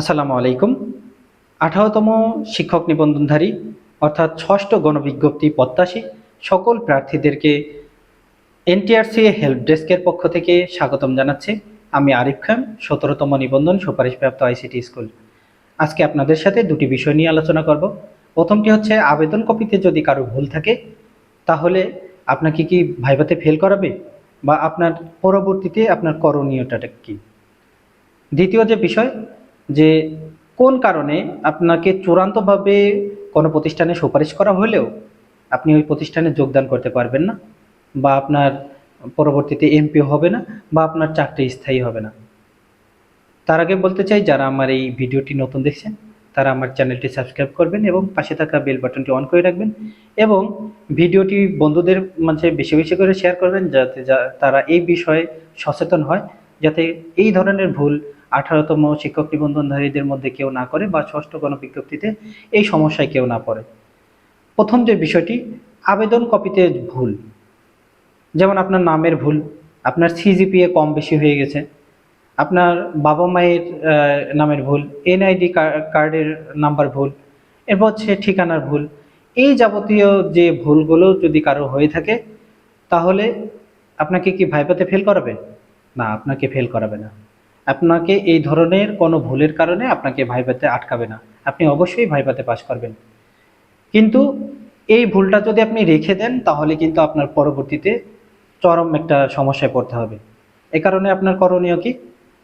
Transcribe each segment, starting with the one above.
আসসালামু আলাইকুম। আঠারোতম শিক্ষক নিবন্ধনধারী, অর্থাৎ ষষ্ঠ গণবিজ্ঞপ্তি প্রত্যাশী সকল প্রার্থীদেরকে এনটিআরসি হেল্প ডেস্কের পক্ষ থেকে স্বাগতম জানাচ্ছি। আমি আরিফ খান, সতেরোতম নিবন্ধন সুপারিশপ্রাপ্ত আইসিটি স্কুল। আজকে আপনাদের সাথে দুটি বিষয় নিয়ে আলোচনা করব। প্রথমটি হচ্ছে, আবেদন কপিতে যদি কারও ভুল থাকে, তাহলে আপনাকে কি ভাইভাতে ফেল করাবে? বা আপনার পরবর্তীতে আপনার করণীয়টা কি? দ্বিতীয় যে বিষয় যে কোন কারণে আপনাকে চূড়ান্তভাবে কোনো প্রতিষ্ঠানে সুপারিশ করা হলেও আপনি ওই প্রতিষ্ঠানে যোগদান করতে পারবেন না বা আপনার পরবর্তীতে এমপি হবে না বা আপনার চাকরি স্থায়ী হবে না। তার আগে বলতে চাই, যারা আমার এই ভিডিওটি নতুন দেখছেন, তারা আমার চ্যানেলটি সাবস্ক্রাইব করবেন এবং পাশে থাকা বেল বাটনটি অন করে রাখবেন এবং ভিডিওটি বন্ধুদের মাঝে বেশি বেশি করে শেয়ার করবেন যাতে তারা এই বিষয়ে সচেতন হয় যাতে এই ধরনের ভুল আঠারোতম শিক্ষক নিবন্ধনধারীদের মধ্যে কেউ না করে বা ষষ্ঠ গণবিজ্ঞপ্তিতে এই সমস্যায় কেউ না পড়ে। প্রথম যে বিষয়টি, আবেদন কপিতে ভুল। যেমন আপনার নামের ভুল, আপনার সিজিপিএ কম বেশি হয়ে গেছে, আপনার বাবা মায়ের নামের ভুল, এনআইডি কার্ডের নাম্বার ভুল, এরপর হচ্ছে ঠিকানার ভুল। এই যাবতীয় যে ভুলগুলো যদি কারও হয়ে থাকে, তাহলে আপনাকে কি ভাইপাতে ফেল করাবে? না, আপনাকে ফেল করাবে না। আপনাকে এই ধরনের কোনো ভুলের কারণে আপনাকে ভাইভাতে আটকাবে না। আপনি অবশ্যই ভাইভাতে পাশ করবেন। কিন্তু এই ভুলটা যদি আপনি রেখে দেন, তাহলে কিন্তু আপনার পরবর্তীতে চরম একটা সমস্যায় পড়তে হবে। এ কারণে আপনার করণীয় কি?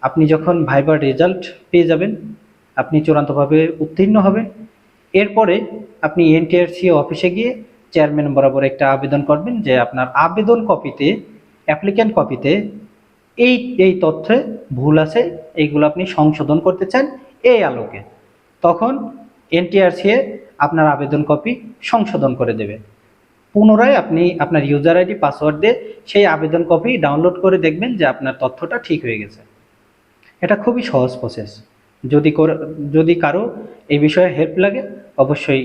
আপনি যখন ভাইবার রেজাল্ট পেয়ে যাবেন, আপনি চূড়ান্তভাবে উত্তীর্ণ হবেন। এরপরে আপনি এনটিআরসি অফিসে গিয়ে চেয়ারম্যান বরাবর একটা আবেদন করবেন যে আপনার আবেদন কপিতে অ্যাপ্লিক্যান্ট কপিতে এই এই তথ্যে ভুল আছে, এইগুলো আপনি সংশোধন করতে চান এই আলোকে। তখন এনটিআরসি আপনার আবেদন কপি সংশোধন করে দেবে। পুনরায় আপনি আপনার ইউজার আইডি, পাসওয়ার্ড দিয়ে সেই আবেদন কপি ডাউনলোড করে দেখবেন যে আপনার তথ্যটা ঠিক হয়ে গেছে। এটা খুবই সহজ প্রসেস যদি যদি কারও এই বিষয়ে হেল্প লাগে, অবশ্যই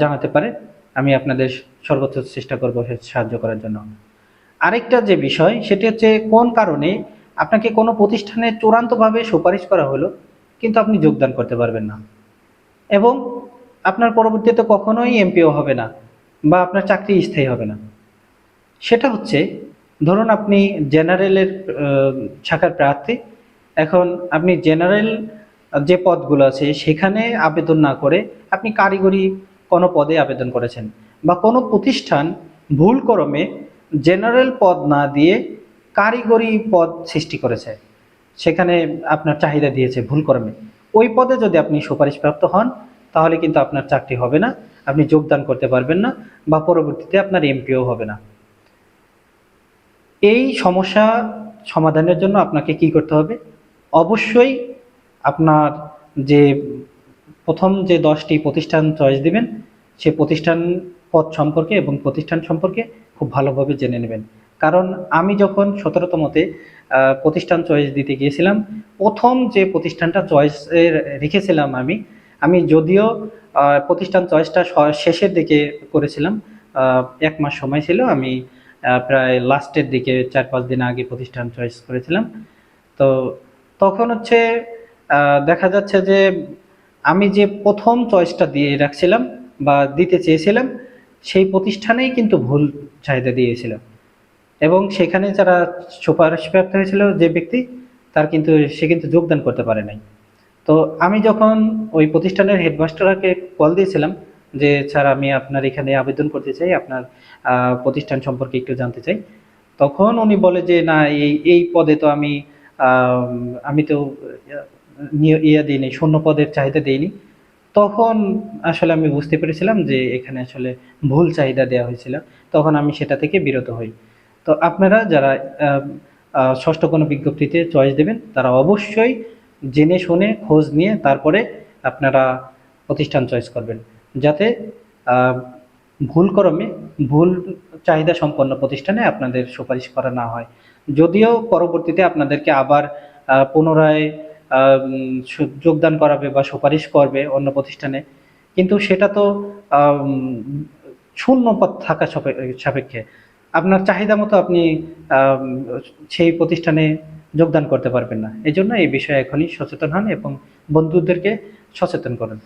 জানাতে পারে। আমি আপনাদের সর্বোচ্চ চেষ্টা করব সাহায্য করার জন্য। আরেকটা যে বিষয়, সেটি হচ্ছে কোন কারণে আপনাকে কোনো প্রতিষ্ঠানে চূড়ান্তভাবে সুপারিশ করা হলো, কিন্তু আপনি যোগদান করতে পারবেন না? এবং আপনার পরবর্তীতে কখনোই এমপিও হবে না বা আপনার চাকরি স্থায়ী হবে না। সেটা হচ্ছে, ধরুন আপনি জেনারেলের শাখার প্রার্থী, এখন আপনি জেনারেল যে পদগুলো আছে, সেখানে আবেদন না করে আপনি কারিগরি কোনো পদে আবেদন করেছেন বা কোনো প্রতিষ্ঠান ভুল ক্রমে জেনারেল পদ না দিয়ে কারিগরি পদ সৃষ্টি করেছে। সেখানে আপনার চাহিদা দিয়েছে, ভুল কর্মে ওই পদে যদি আপনি সুপারিশপ্রাপ্ত হন, তাহলে কিন্তু আপনার চাকরি হবে না, আপনি যোগদান করতে পারবেন না বা পরবর্তীতে আপনার এমপিও হবে না। এই সমস্যা সমাধানের জন্য আপনাকে কি করতে হবে? অবশ্যই আপনার যে প্রথম যে দশটি প্রতিষ্ঠান চয়েস দিবেন, সে প্রতিষ্ঠান পদ সম্পর্কে এবং প্রতিষ্ঠান সম্পর্কে খুব ভালোভাবে জেনে নেবেন। কারণ আমি যখন সতেরোতমতে প্রতিষ্ঠান চয়েস দিতে গিয়েছিলাম, প্রথম যে প্রতিষ্ঠানটা চয়েস রেখেছিলাম আমি আমি যদিও প্রতিষ্ঠান চয়েসটা শেষের দিকে করেছিলাম এক মাস সময় ছিল, আমি প্রায় লাস্টের দিকে চার পাঁচ দিন আগে প্রতিষ্ঠান চয়েস করেছিলাম। তো তখন হচ্ছে দেখা যাচ্ছে যে, আমি যে প্রথম চয়েসটা দিয়ে রাখছিলাম বা দিতে চেয়েছিলাম সেই প্রতিষ্ঠানেই কিন্তু ভুল চাহিদা দিয়েছিলাম এবং সেখানে যারা সুপারিশপ্রাপ্ত হয়েছিল যে ব্যক্তি, তার কিন্তু, সে কিন্তু যোগদান করতে পারে নাই। তো আমি যখন ওই প্রতিষ্ঠানের হেডমাস্টারকে কল দিয়েছিলাম যে, স্যার, আমি আপনার এখানে আবেদন করতে চাই, আপনার প্রতিষ্ঠান সম্পর্কে একটু জানতে চাই। তখন উনি বলে যে, না, এই এই পদে তো আমি আমি তো ইয়ে দিইনি, শূন্য পদের চাহিদা দিইনি। তখন আসলে আমি বুঝতে পেরেছিলাম যে এখানে আসলে ভুল চাহিদা দেওয়া হয়েছিল। তখন আমি সেটা থেকে বিরত হই। তো আপনারা যারা ষষ্ঠ কোনো বিজ্ঞপ্তিতে চয়েস দেবেন, তারা অবশ্যই জেনে শুনে খোঁজ নিয়ে তারপরে আপনারা প্রতিষ্ঠান চয়েস করবেন। যাতে ভুল ক্রমে ভুল চাহিদা সম্পন্ন প্রতিষ্ঠানে আপনাদের সুপারিশ করা না হয়। যদিও পরবর্তীতে আপনাদেরকে আবার পুনরায় যোগদান করাবে বা সুপারিশ করবে অন্য প্রতিষ্ঠানে। কিন্তু সেটা তো শূন্য পদ থাকা সাপেক্ষে। আপনার চাহিদা মতো আপনি সেই প্রতিষ্ঠানে যোগদান করতে পারবেন না। এই জন্য এই বিষয়ে এখনই সচেতন হন এবং বন্ধুদেরকে সচেতন করুন।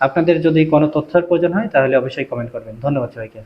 আপনাদের যদি কোনো তথ্যের প্রয়োজন হয়, তাহলে অবশ্যই কমেন্ট করবেন। ধন্যবাদ সবাইকে।